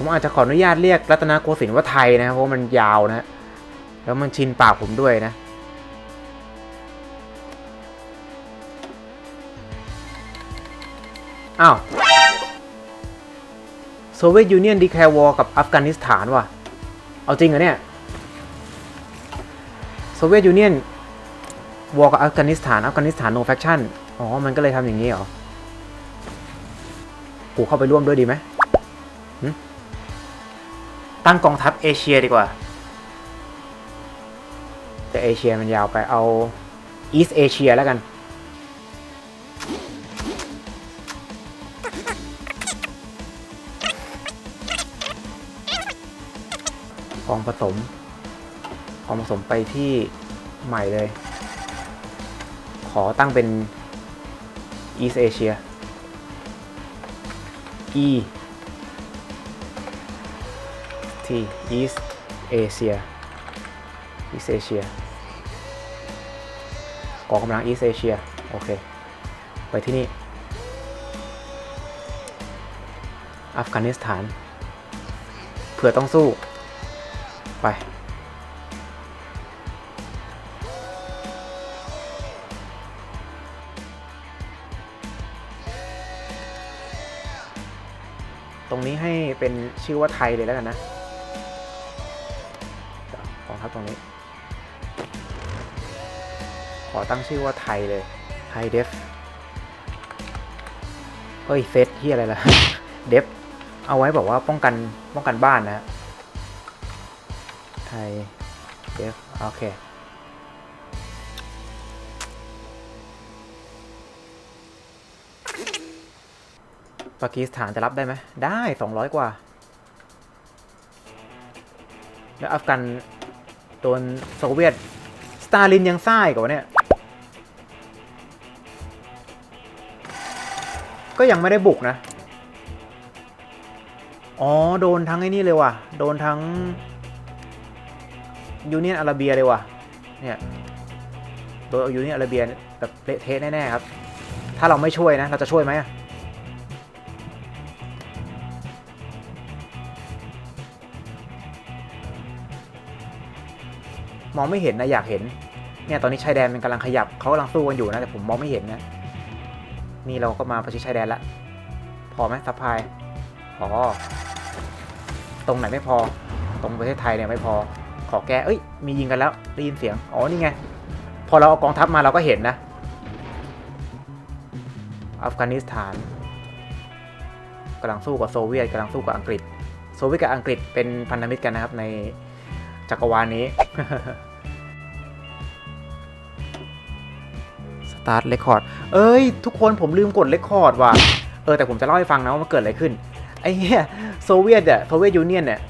ผมอาจจะขออนุญาตเรียกรัตนโกสินทร์ว่าไทยนะเพราะมันยาวนะ แล้วมันชินปากผมด้วยนะ อ้าวโซเวียตยูเนียนดีแคร์วอร์กับอัฟกานิสถานว่ะ เอาจริงเหรอเนี่ยโซเวียตยูเนียนวอร์กับอัฟกานิสถาน อัฟกานิสถานโนแฟคชั่น อ๋อ มันก็เลยทำอย่างนี้เหรอ กูเข้าไปร่วมด้วยดีไหม ตั้งกองทัพเอเชียดีกว่า แต่เอเชียมันยาวไปเอาอีสเอเชียแล้วกัน กองผสม กองผสมไปที่ใหม่เลย ขอตั้งเป็น East Asia E ที่ East Asia East Asia กองกำลัง East Asia โอเค ไปที่นี่ อัฟกานิสถาน เผื่อต้องสู้ ไป ตรงนี้ให้เป็นชื่อว่าไทยเลยแล้วกันนะ อตั้งชื่อว่าไทยเลยไทยเดฟเฮ้ยเซตที่อะไรล่ะเดฟเอาไว้บอกว่าป้องกันป้องกันบ้านนะฮะไทยเดฟโอเคปากีสถานจะรับได้ไหมได้ 200 กว่า แล้วอัฟกันโดนโซเวียต สตาลินยังซ่ายกว่าเนี่ย ก็ยังไม่ได้บุกนะ อ๋อ โดนทั้งไอ้นี่เลยว่ะ โดนทั้งยูเนียนอาราเบียเลยว่ะ เนี่ย โดนยูเนียนอาราเบียแบบเละเทะแน่ๆครับ ถ้าเราไม่ช่วยนะ เราจะช่วยไหมมองไม่เห็นนะอยากเห็น เนี่ยตอนนี้ชายแดนมันกำลังขยับเขากำลังสู้กันอยู่นะแต่ผมมองไม่เห็นนะ นี่เราก็มาประชิดชายแดนละพอไหมซัพพลายพอตรงไหนไม่พอ ตรงประเทศไทยเนี่ยไม่พอ ขอแก้เอ้ย มียิงกันแล้ว ได้ยินเสียง อ๋อ นี่ไง พอเราเอากองทัพมาเราก็เห็นนะ อัฟกานิสถานกำลังสู้กับโซเวียตกำลังสู้กับอังกฤษ โซเวียตกับอังกฤษเป็นพันธมิตรกันนะครับในจักรวาลนี้ ตาร์ทเรคคอร์ดเอ้ย ทุกคนผมลืมกดเรคคอร์ดว่ะ เออแต่ผมจะเล่าให้ฟังนะว่ามันเกิดอะไรขึ้น ไอ้เหี้ยโซเวียตเนี่ยโซเวียตยูเนียนเนี่ย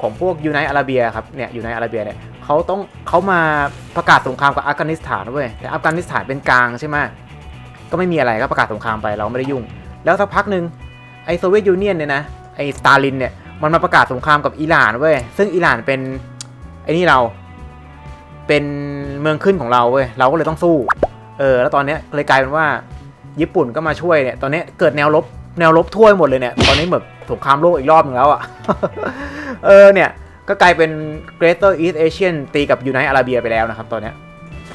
ของพวกยูไนอาราเบียครับเนี่ยยูไนอาราเบียเนี่ยเขาต้องเขามาประกาศสงครามกับอัฟกานิสถานเว้ยแต่อัฟกานิสถานเป็นกลางใช่ไหมก็ไม่มีอะไรก็ประกาศสงครามไปเราไม่ได้ยุ่ง แล้วสักพักหนึ่งไอโซเวียตยูเนียนเนี่ยนะไอสตาลินเนี่ยมันมาประกาศสงครามกับอิหร่านเว้ยซึ่งอิหร่านเป็นไอนี่เราเป็นเมืองขึ้นของเราเว้ยเราก็เลยต้องสู้ เออแล้วตอนเนี้ยเลยกลายเป็นว่าญี่ปุ่นก็มาช่วยเนี่ยตอนนี้เกิดแนวรบแนวรบทั่วหมดเลยเนี่ยตอนนี้เหมือนสงครามโลกอีกรอบหนึงแล้วอะ่ะเออเนี่ยก็กลายเป็น Greater East Asian ตีกับยูไนอาราเบียไปแล้วนะครับตอนนี้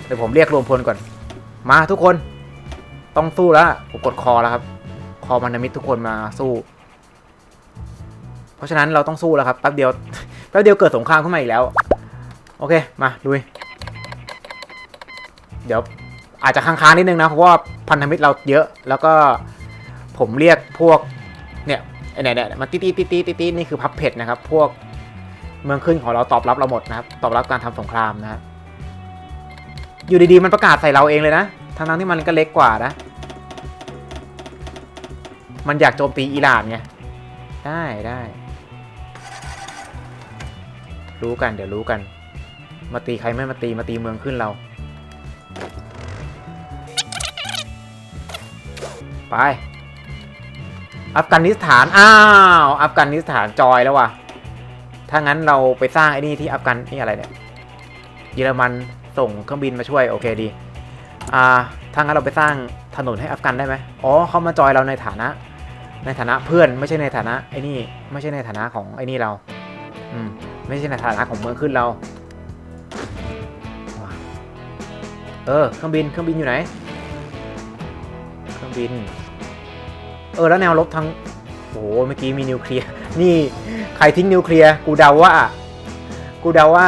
เดี๋ยวผมเรียกรวมพลก่อน มาทุกคนต้องสู้แล้วผมกดคอแล้วครับ คอพันธมิตทุกคนมาสู้ เพราะฉะนั้นเราต้องสู้แล้วครับแป๊บเดียวแป๊บเดียวเกิดสงครามขึ้นมาอีกแล้ว โอเค มาลุย เดี๋ยว อาจจะค้างๆนิดนึงนะ เพราะว่าพันธมิตรเราเยอะ แล้วก็ผมเรียกพวกเนี่ยไอ้เนี่ยเนี่ยมันตีตีตีตีตีตีนี่คือพับเพจนะครับ พวกเมืองขึ้นของเราตอบรับเราหมดนะครับ ตอบรับการทำสงครามนะครับอยู่ดีๆมันประกาศใส่เราเองเลยนะทั้งๆที่มันก็เล็กกว่านะ มันอยากโจมตีอิหร่านไง ได้ได้ รู้กันเดี๋ยวรู้กัน มาตีใครไม่มาตีมาตีเมืองขึ้นเรา ไปอัฟกานิสถานอ้าวอัฟกานิสถานจอยแล้วว่ะถ้างั้นเราไปสร้างไอ้นี่ที่อัฟกันนี่อะไรเนี่ยเยอรมันส่งเครื่องบินมาช่วยโอเคดีอ่าถ้างั้นเราไปสร้างถนนให้อัฟกันได้ไหมอ๋อเขามาจอยเราในฐานะ ในฐานะเพื่อนไม่ใช่ในฐานะไอ้นี่ไม่ใช่ในฐานะของไอ้นี่เราอืมไม่ใช่ในฐานะของเมืองขึ้นเราว้าเออเครื่องบินเครื่องบินอยู่ไหน เครื่องบิน เออแล้วแนวรบทั้งโอ้โหเมื่อกี้มีนิวเคลียร์นี่ใครทิ้งนิวเคลียร์กูเดาว่า กูเดาว่า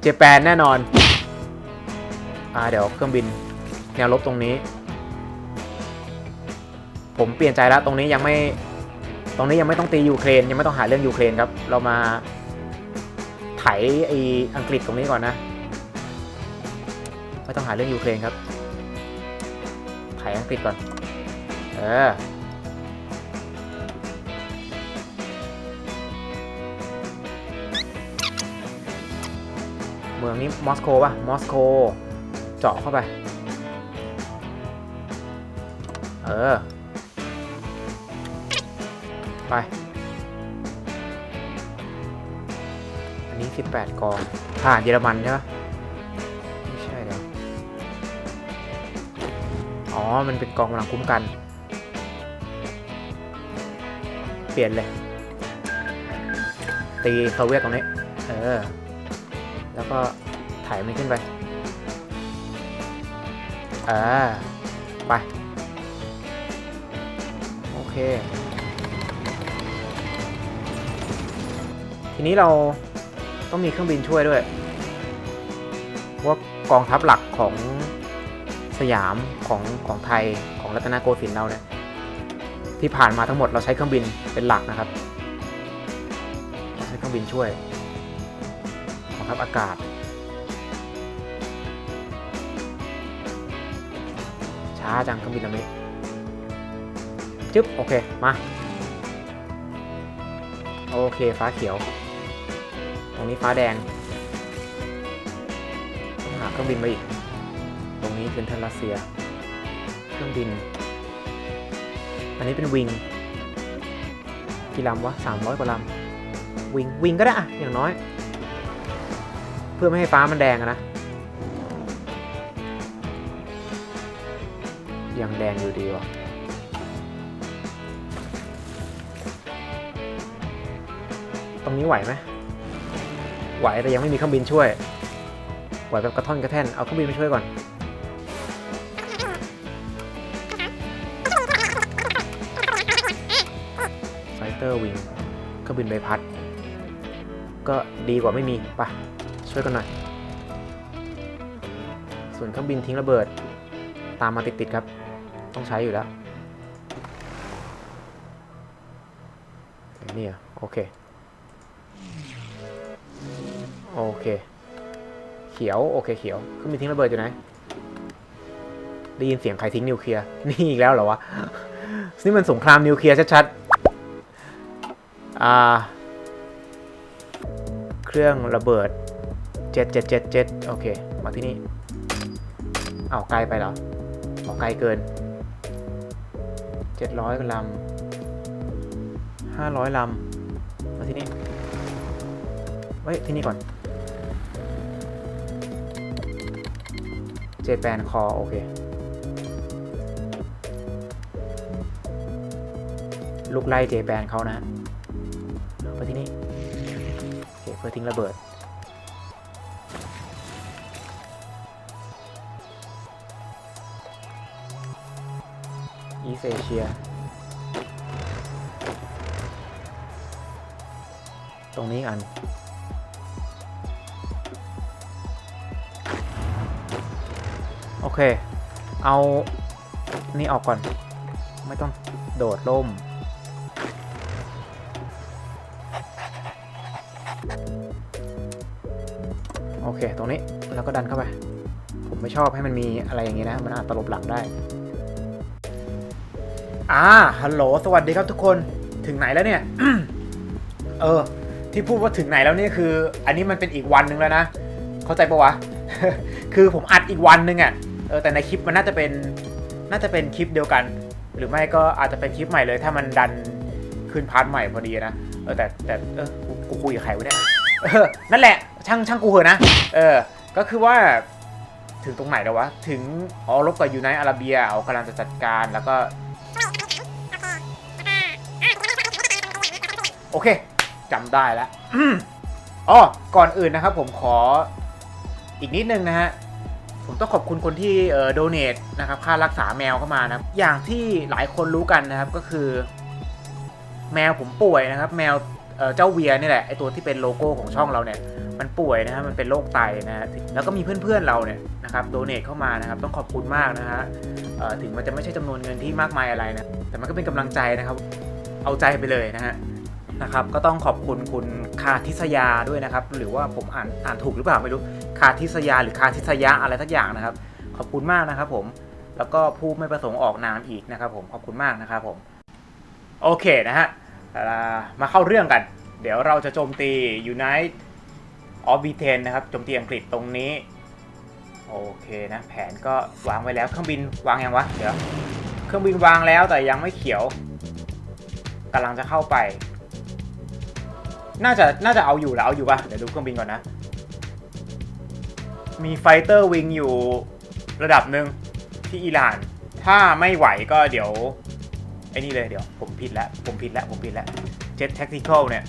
เจแปนแน่นอน อ่าเดี๋ยวเครื่องบิน แนวรบตรงนี้ ผมเปลี่ยนใจแล้วตรงนี้ยังไม่ ตรงนี้ยังไม่ต้องตียูเครนยังไม่ต้องหาเรื่องยูเครนครับ เรามาไถไออังกฤษตรงนี้ก่อนนะไม่ต้องหาเรื่องยูเครนครับไถอังกฤษก่อน เออ มืองนี้มอสโกป่ะ มอสโก เจาะเข้าไป เออ ไป อันนี้ 18 กองผ่านเยอรมันใช่ปะไม่ใช่เดี๋ยวอ๋อ มันเป็นกองกำลังคุ้มกัน เปลี่ยนเลย ตีโซเวียตตรงนี้ เออ แล้วก็ถ่ายมันขึ้นไปอ่าไป โอเค ทีนี้เราต้องมีเครื่องบินช่วยด้วยว่ากองทัพหลักของสยามของของไทยของรัตนโกสินทร์เราเนี่ยที่ผ่านมาทั้งหมดเราใช้เครื่องบินเป็นหลักนะครับ ใช้เครื่องบินช่วย กองทัพอากาศ ช้าจังเครื่องบินลำนี้จึ๊บ โอเค มา โอเค ฟ้าเขียว ตรงนี้ฟ้าแดงต้องหาเครื่องบินมาอีก ตรงนี้เป็นเทนรัสเซีย เครื่องบิน อันนี้เป็นวิง กี่ลำวะสามร้อยกว่าลำวิง วิงก็ได้อะอย่างน้อย เพื่อไม่ให้ฟ้ามันแดงนะยังแดงอยู่ดีวะตรงนี้ไหวไหมไหวแต่ยังไม่มีเครื่องบินช่วย ไหวแบบกระท่อนกระแท่น เอาเครื่องบินมาช่วยก่อน ไฟเตอร์วิงเครื่องบินใบพัด ก็ดีกว่าไม่มีไปะ ช่วยกันหน่อยส่วนเครื่องบินทิ้งระเบิด ตามมาติดๆครับ ต้องใช้อยู่แล้วนี่อะโอเค โอเค เขียว โอเคเขียวเครื่องบินทิ้งระเบิดอยู่ไหนได้ยินเสียงใครทิ้งนิวเคลียร์นี่อีกแล้วเหรอวะนี่มันสงครามนิวเคลียร์ชัดๆอ่า เครื่องระเบิด เจ็ดเจ็ดเจ็ดเจ็ดโอเค มาที่นี่เอาวไกลไปเหรอเอาไกลเกินเจ็ดร้อยลำห้าร้อยลำมาที่นี่เฮ้ย ที่นี่ก่อนเจแปนคอโอเค ลูกไล่เจแปนเขานะ ไปที่นี่โอเคเพื่อทิ้งระเบิด สเอเชีย ตรงนี้อัน โอเค เอานี่ออกก่อน ไม่ต้องโดดล่ม โอเค ตรงนี้แล้วก็ดันเข้าไป ผมไม่ชอบให้มันมีอะไรอย่างนี้นะ มันอาจตลบหลังได้ อ่า ฮัลโหล สวัสดีครับทุกคน ถึงไหนแล้วเนี่ย เออ ที่พูดว่าถึงไหนแล้วเนี่ยคือ อันนี้มันเป็นอีกวันหนึ่งแล้วนะ เข้าใจปะวะ คือผมอัดอีกวันหนึ่งอะ่ะ เออ แต่ในคลิปมันน่าจะเป็น น่าจะเป็นคลิปเดียวกัน หรือไม่ก็อาจจะเป็นคลิปใหม่เลย ถ้ามันดันขึ้นพาร์ทใหม่พอดีนะ เออ แต่แต่ เออ กูคุยกับใครวะเนี่ยเออ นั่นแหละ ช่างช่างกูเหอะนะ เออ ก็คือว่าถึงตรงไหนแล้ววะ ถึงอ๋อรบกับยูไนอาราเบีย เอากำลังจะจัดการ แล้วก็ โอเคจำได้แล้วอืมอ๋อก่อนอื่นนะครับผมขออีกนิดนึงนะฮะผมต้องขอบคุณคนที่เอ่อโดเนทนะครับค่ารักษาแมวเข้ามานะครับอย่างที่หลายคนรู้กันนะครับก็คือ แมวผมป่วยนะครับ แมวเอ่อเจ้าเวียนี่แหละไอตัวที่เป็นโลโก้ของช่องเราเนี่ย มันป่วยนะฮะมันเป็นโรคไตนะฮะแล้วก็มีเพื่อนๆเราเนี่ยนะครับโดเนทเข้ามานะครับ ต้องขอบคุณมากนะฮะเอ่อถึงมันจะไม่ใช่จำนวนเงินที่มากมายอะไรนะแต่มันก็เป็นกำลังใจนะครับ เอาใจไปเลยนะฮะ นะครับก็ต้องขอบคุณคุณคาทิสยาด้วยนะครับ หรือว่าผมอ่านอ่านถูกหรือเปล่าไม่รู้คาทิสยาหรือคาทิสยะอะไรสักอย่างนะครับ ขอบคุณมากนะครับผมแล้วก็ผู้ไม่ประสงค์ออกนามอีกนะครับ ผมขอบคุณมากนะครับผมโอเคนะฮะมาเข้าเรื่องกัน เดี๋ยวเราจะโจมตี Unite of b 1 0 นะครับโจมตีอังกฤษตรงนี้ โอเคนะ แผนก็วางไว้แล้ว เครื่องบินวางยังวะ เดี๋ยว เครื่องบินวางแล้วแต่ยังไม่เขียวกำลังจะเข้าไป น่าจะน่าจะเอาอยู่แล้วเอาอยู่ป่ะ เดี๋ยวดูเครื่องบินก่อนนะ มีไฟเตอร์วิงอยู่ระดับหนึ่งที่อิหร่าน ถ้าไม่ไหวก็เดี๋ยวไอ้นี่เลยเดี๋ยว ผมผิดแล้ว ผมผิดแล้ว ผมผิดแล้วเจ็ตแท็กติคอลเนี่ย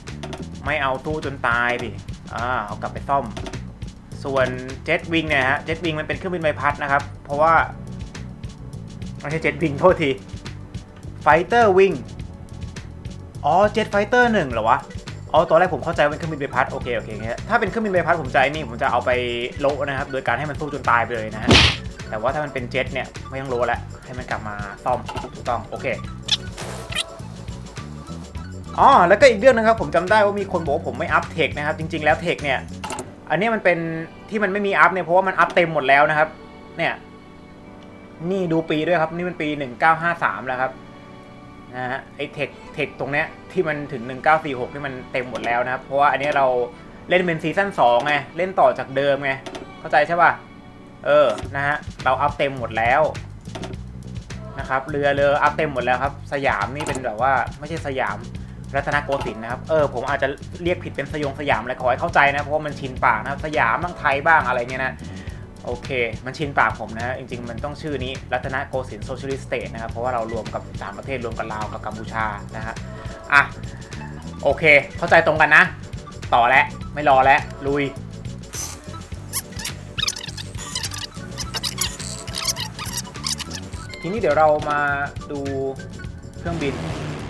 ไม่เอาตู้จนตายดิอ่าเอากลับไปซ่อม ส่วนเจ็ตวิงเนี่ยฮะเจ็ตวิงมันเป็นเครื่องบินใบพัดนะครับ เพราะว่าไม่ใช่เจ็ตวิงโทษทีไฟเตอร์วิงอ๋อเจ็ตไฟเตอร์หนึ่งเหรอวะ อ๋อตอนแรกผมเข้าใจว่าเป็นเครื่องบินใบพัดโอเคโอเคงั้นถ้าเป็นเครื่องบินใบพัดผมจะไอ้นี่ผมจะเอาไปโละนะครับ โดยการให้มันสู้จนตายไปเลยนะฮะแต่ว่าถ้ามันเป็นเจ็ตเนี่ยไม่ต้องโละแล้วให้มันกลับมาซ่อมถูกต้องโอเคอ๋อแล้วก็อีกเรื่องนึงครับผมจำได้ว่ามีคนบอกว่าผมไม่อัพเทคนะครับจริง ๆแล้วเทคเนี่ยอันนี้มันเป็นที่มันไม่มีอัพเนี่ยเพราะว่ามันอัพเต็มหมดแล้วนะครับ เนี่ย นี่ดูปีด้วยครับ นี่มันปี 1953 แล้วครับ นะฮะไอเทคเทคตรงเนี้ยที่มันถึง 1946ที่มันเต็มหมดแล้วนะครับ เพราะว่าอันนี้เราเล่นเป็นซีซั่น2ไงเล่นต่อจากเดิมไงเข้าใจใช่ป่ะเออนะฮะเราอัพเต็มหมดแล้วนะครับเรือเรืออัพเต็มหมดแล้วครับ สยามนี่เป็นแบบว่าไม่ใช่สยามรัตนโกสินทร์นะครับเออผมอาจจะเรียกผิดเป็นสยองสยามอะไรขอให้เข้าใจนะเพราะว่ามันชินปากนะครับสยามบ้างไทยบ้างอะไรเงี้ยนะ โอเค มันชินปากผมนะ จริง ๆ มันต้องชื่อนี้ รัตนโกสินทร์โซเชียลิสต์เตทนะครับ เพราะว่าเรารวมกับสามประเทศรวมกับลาวกับกัมพูชานะฮะ อะ โอเค เข้าใจตรงกันนะ ต่อแล้ว ไม่รอแล้ว ลุยทีนี้เดี๋ยวเรามาดูเครื่องบิน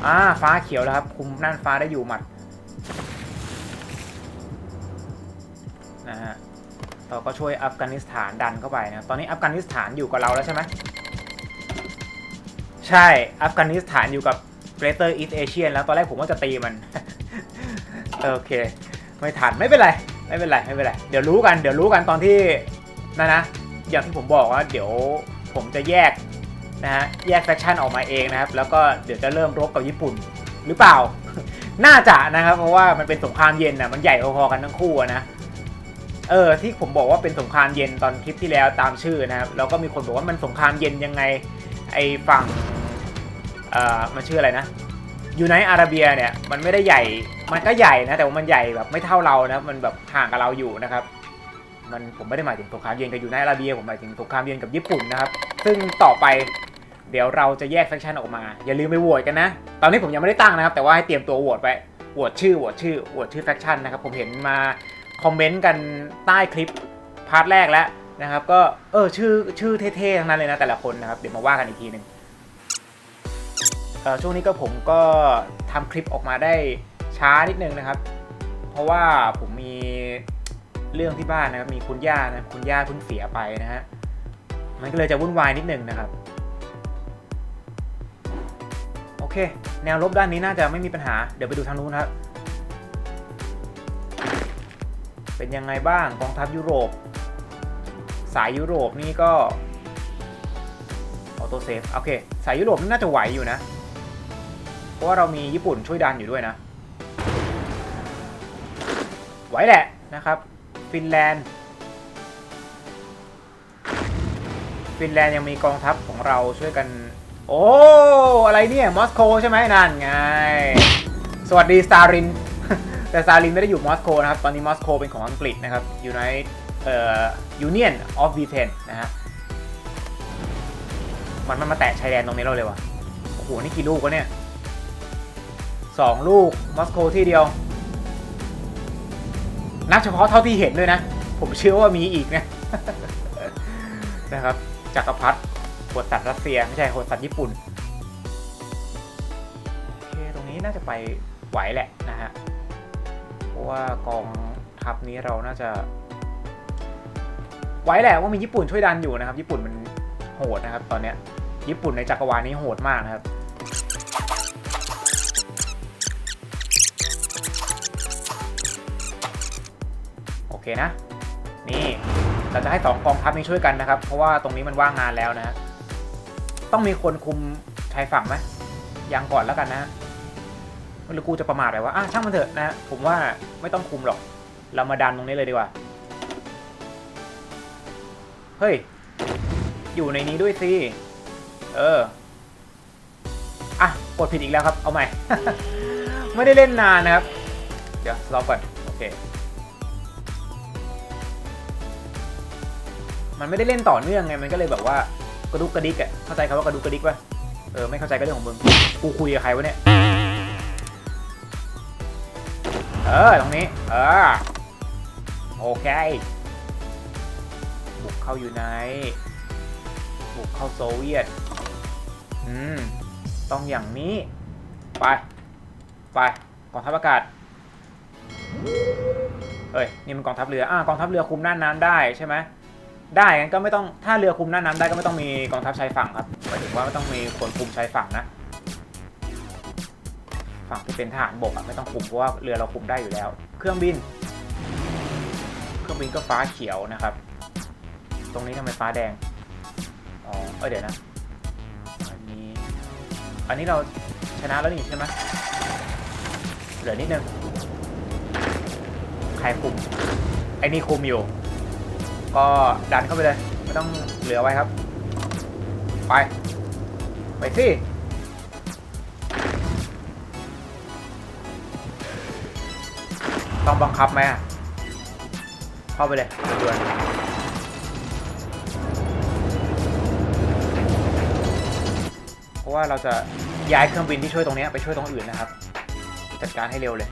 อ่า ฟ้าเขียวแล้วครับ คุมน่านฟ้าได้อยู่หมัด เราก็ช่วยอัฟกานิสถานดันเข้าไปนะตอนนี้อัฟกานิสถานอยู่กับเราแล้วใช่ไหมใช่อัฟกานิสถานอยู่กับ Greater East Asian แล้วตอนแรกผมว่าจะตีมัน โอเค ไม่ทันไม่เป็นไร ไม่เป็นไร ไม่เป็นไร เดี๋ยวรู้กัน เดี๋ยวรู้กันตอนที่นะนะ อย่างที่ผมบอกว่าเดี๋ยวผมจะแยกนะฮะแยกแฟคชั่นออกมาเองนะครับ แล้วก็เดี๋ยวจะเริ่มรบกับญี่ปุ่นหรือเปล่า น่าจะนะครับ เพราะว่ามันเป็นสงครามเย็นนะมันใหญ่พอๆกันทั้งคู่นะ เออที่ผมบอกว่าเป็นสงครามเย็นตอนคลิปที่แล้วตามชื่อนะครับแล้วก็มีคนบอกว่ามันสงครามเย็นยังไงไอฝั่งเอ่อมันชื่ออะไรนะยูไนอาราเบียเนี่ยมันไม่ได้ใหญ่มันก็ใหญ่นะแต่ว่ามันใหญ่แบบไม่เท่าเรานะมันแบบห่างกับเราอยู่นะครับมันผมไม่ได้หมายถึงสงครามเย็นกับยูไนอาราเบียผมหมายถึงสงครามเย็นกับญี่ปุ่นนะครับซึ่งต่อไปเดี๋ยวเราจะแยกแฟคชั่นออกมา อย่าลืมไปโหวตกันนะ ตอนนี้ผมยังไม่ได้ตั้งนะครับ แต่ว่าให้เตรียมตัวโหวตไปโหวตชื่อโหวตชื่อโหวตชื่อแฟคชั่นนะครับ ผมเห็นมา คอมเมนต์กันใต้คลิปพาร์ทแรกแล้วนะครับ ก็เออชื่อชื่อเท่ๆทั้งนั้นเลยนะแต่ละคนนะครับ เดี๋ยวมาว่ากันอีกทีหนึ่งช่วงนี้ก็ผมก็ทำคลิปออกมาได้ช้านิดนึงนะครับ เพราะว่าผมมีเรื่องที่บ้านนะครับมีคุณย่านะคุณย่าเพิ่งเสียไปนะฮะมันก็เลยจะวุ่นวายนิดนึงนะครับโอเค แนวรบด้านนี้น่าจะไม่มีปัญหาเดี๋ยวไปดูทางนู้นครับ เป็นยังไงบ้างกองทัพยุโรป สายยุโรปนี่ก็ออโต้เซฟโอเค สายยุโรปน่าจะไหวอยู่นะ เพราะว่าเรามีญี่ปุ่นช่วยดันอยู่ด้วยนะ ไหวแหละนะครับ ฟินแลนด์ ฟินแลนด์ยังมีกองทัพของเราช่วยกัน โอ้ อะไรเนี่ย มอสโกใช่ไหมนั่นไง สวัสดีสตาริน แต่สตารินไม่ได้อยู่มอสโกนะครับ ตอนนี้มอสโกเป็นของอังกฤษนะครับ United เอ่อ Union of Britain นะฮะ มันมันมาแตะชายแดนตรงนี้เราเลยวะโอ้โห นี่กี่ลูกวะเนี่ยสองลูกมอสโกที่เดียว นับเฉพาะเท่าที่เห็นด้วยนะ ผมเชื่อว่ามีอีกนะนะครับจักรพรรดิโหดสัตว์รัสเซีย ไม่ใช่โหดสัตว์ญี่ปุ่น โอเค ตรงนี้น่าจะไปไหวแหละนะฮะ ราะว่ากองทัพนี้เราน่าจะไหวแหละว่ามีญี่ปุ่นช่วยดันอยู่นะครับ ญี่ปุ่นมันโหดนะครับ ตอนเนี้ยญี่ปุ่นในจักรวาลนี้โหดมากนะครับโอเคนะ นี่เราจะให้สองกองทัพนี้ช่วยกันนะครับ เพราะว่าตรงนี้มันว่างงานแล้วนะ ต้องมีคนคุมชายฝั่งไหมยังก่อนแล้วกันนะ หรือกูจะประมาทอะไรวะอะช่างมันเถอะนะ ผมว่าไม่ต้องคุมหรอก เรามาดันตรงนี้เลยดีกว่า เฮ้ย อยู่ในนี้ด้วยสิ เออ อะ กดผิดอีกแล้วครับ เอาใหม่ ไม่ได้เล่นนานนะครับ เดี๋ยวรอก่อน โอเค มันไม่ได้เล่นต่อเนื่องไง มันก็เลยแบบว่ากระดุกกระดิกอะเข้าใจคำว่ากระดุกกระดิกป่ะ เออ ไม่เข้าใจก็เรื่องของมึง กูคุยกับใครวะเนี่ย เออ ตรงนี้ เออ โอเค บุกเข้าอยู่ไหนบุกเข้าโซเวียต อืม ต้องอย่างนี้ ไป ไปกองทัพอากาศเฮ้ย นี่มันกองทัพเรือ อ่ากองทัพเรือคุมน่านน้ำได้ใช่ไหมได้งั้นก็ไม่ต้อง ถ้าเรือคุมน่านน้ำได้ก็ไม่ต้องมีกองทัพชายฝั่งครับหมายถึงว่าไม่ต้องมีคนคุมชายฝั่งนะ ฝั่งที่เป็นทหารบกอะไม่ต้องคุมเพราะว่าเรือเราคุมได้อยู่แล้ว เครื่องบิน เครื่องบินก็ฟ้าเขียวนะครับ ตรงนี้ทำไมฟ้าแดงอ๋อเออเดี๋ยวนะอันนี้อันนี้เราชนะแล้วนี่ใช่ไหมเหลือนิดนึงใครคุมไอ้นี่คุมอยู่ ก็ดันเข้าไปเลย ไม่ต้องเหลือไว้ครับ ไป ไปสิ ต้องบังคับไหมอะเข้าไปเลยด่วนเพราะว่าเราจะย้ายเครื่องบินที่ช่วยตรงนี้ไปช่วยตรงอื่นนะครับ จัดการให้เร็วเลย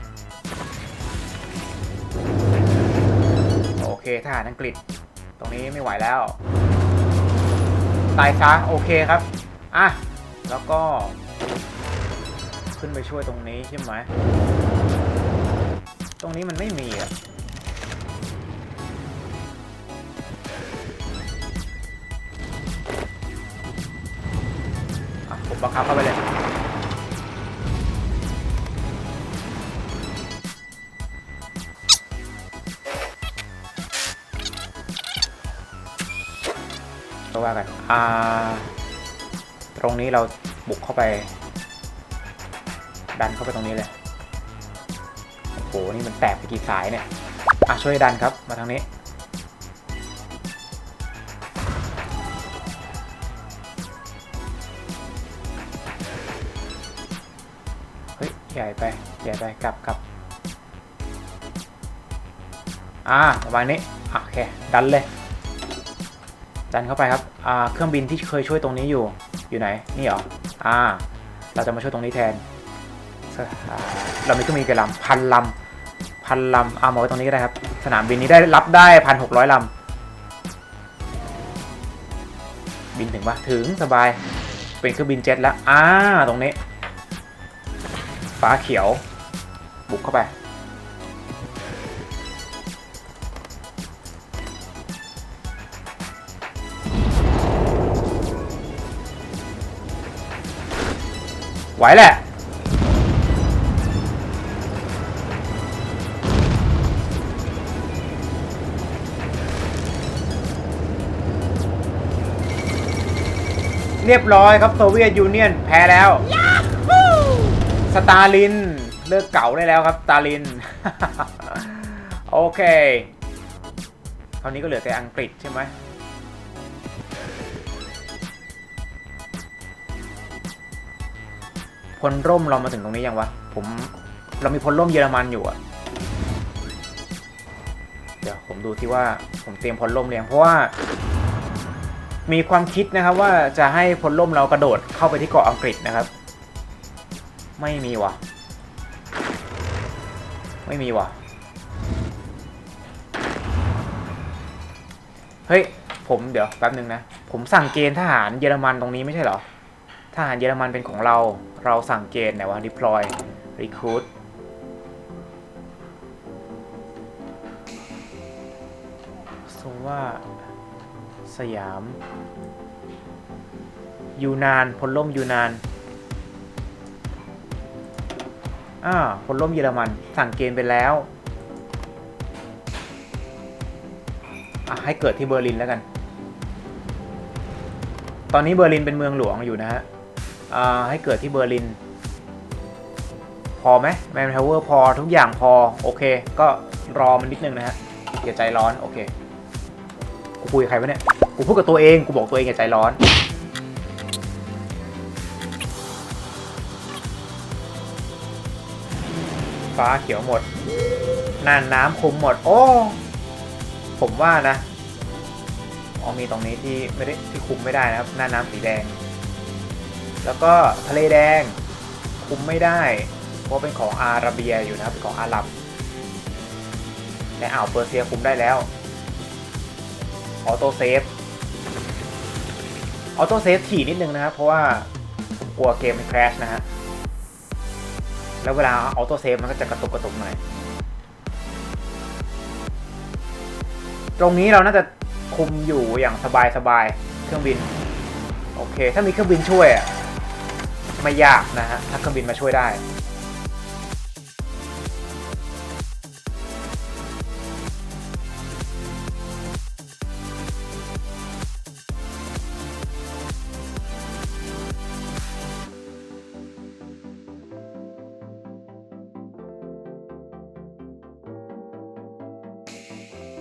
โอเคทหารอังกฤษ ตรงนี้ไม่ไหวแล้ว ตายซะโอเคครับ อะ แล้วก็ ขึ้นไปช่วยตรงนี้ใช่ไหม ตรงนี้มันไม่มีอะผมบังคับเข้าไปเลย ก็ว่ากัน อ่า ตรงนี้เราบุกเข้าไป ดันเข้าไปตรงนี้เลย นี่มันแตกไปกี่สายเนี่ยอะช่วยดันครับมาทางนี้ เฮ้ย ใหญ่ไป ใหญ่ไป กลับกลับอ่าประมาณนี้โอเค ดันเลย ดันเข้าไปครับ อ่า เครื่องบินที่เคยช่วยตรงนี้อยู่ อยู่ไหน นี่เหรอ อ่า เราจะมาช่วยตรงนี้แทน เรามีเครื่องบินกี่ลำพันลำ พันลำเอามาไว้ตรงนี้ก็ได้ครับ สนามบินนี้ได้รับได้พันหกร้อยลำบินถึงปะถึงสบาย เป็นเครื่องบินเจ็ตแล้วอ่าตรงนี้ ฟ้าเขียว บุกเข้าไป ไหวแหละ เรียบร้อยครับโซเวียตยูเนียนแพ้แล้ว สตาลิน เลิกเก่าได้แล้วครับสตาลิน โอเคคราวนี้ก็เหลือแต่อังกฤษใช่ไหมพลร่มเรามาถึงตรงนี้ยังวะ ผมเรามีพลร่มเยอรมันอยู่อะเดี๋ยวผมดูที่ว่าผมเตรียมพลร่มเรียงเพราะว่า มีความคิดนะครับว่าจะให้พลร่มเรากระโดดเข้าไปที่เกาะอังกฤษนะครับ ไม่มีวะไม่มีว่ะ เฮ้ย ผมเดี๋ยวแป๊บนึงนะ ผมสั่งเกณฑ์ทหารเยอรมันตรงนี้ไม่ใช่เหรอ ทหารเยอรมันเป็นของเรา เราสั่งเกณฑ์ไหนว่า deploy recruit สยาม ยูนานพลล่มยูนานอ่าพลล่มเยอรมัน สั่งเกณฑ์ไปแล้วอะให้เกิดที่เบอร์ลินแล้วกัน ตอนนี้เบอร์ลินเป็นเมืองหลวงอยู่นะฮะอ่าให้เกิดที่เบอร์ลิน พอไหมแมนทาวเวอร์พอทุกอย่างพอ โอเค ก็รอมันนิดนึงนะฮะอย่าใจร้อน โอเคกูคุยใครวะเนี่ย กูพูดกับตัวเอง กูบอกตัวเองอย่าใจร้อน ฟ้าเขียวหมด น่านน้ำคุมหมด โอ้ ผมว่านะอ๋อมีตรงนี้ที่ไม่ได้ที่คุมไม่ได้นะครับ น่านน้ำสีแดง แล้วก็ทะเลแดง คุมไม่ได้ เพราะเป็นของอาราเบียอยู่นะครับเป็นของอาหรับและอ่าวเปอร์เซียคุมได้แล้วออโต้เซฟ ออโต้เซฟถี่นิดนึงนะครับ เพราะว่าผมกลัวเกมมันแครชนะฮะ แล้วเวลาออโต้เซฟมันก็จะกระตุกกระตุกหน่อย ตรงนี้เราน่าจะคุมอยู่อย่างสบายสบายเครื่องบิน โอเค ถ้ามีเครื่องบินช่วยอะไม่ยากนะฮะ ถ้าเครื่องบินมาช่วยได้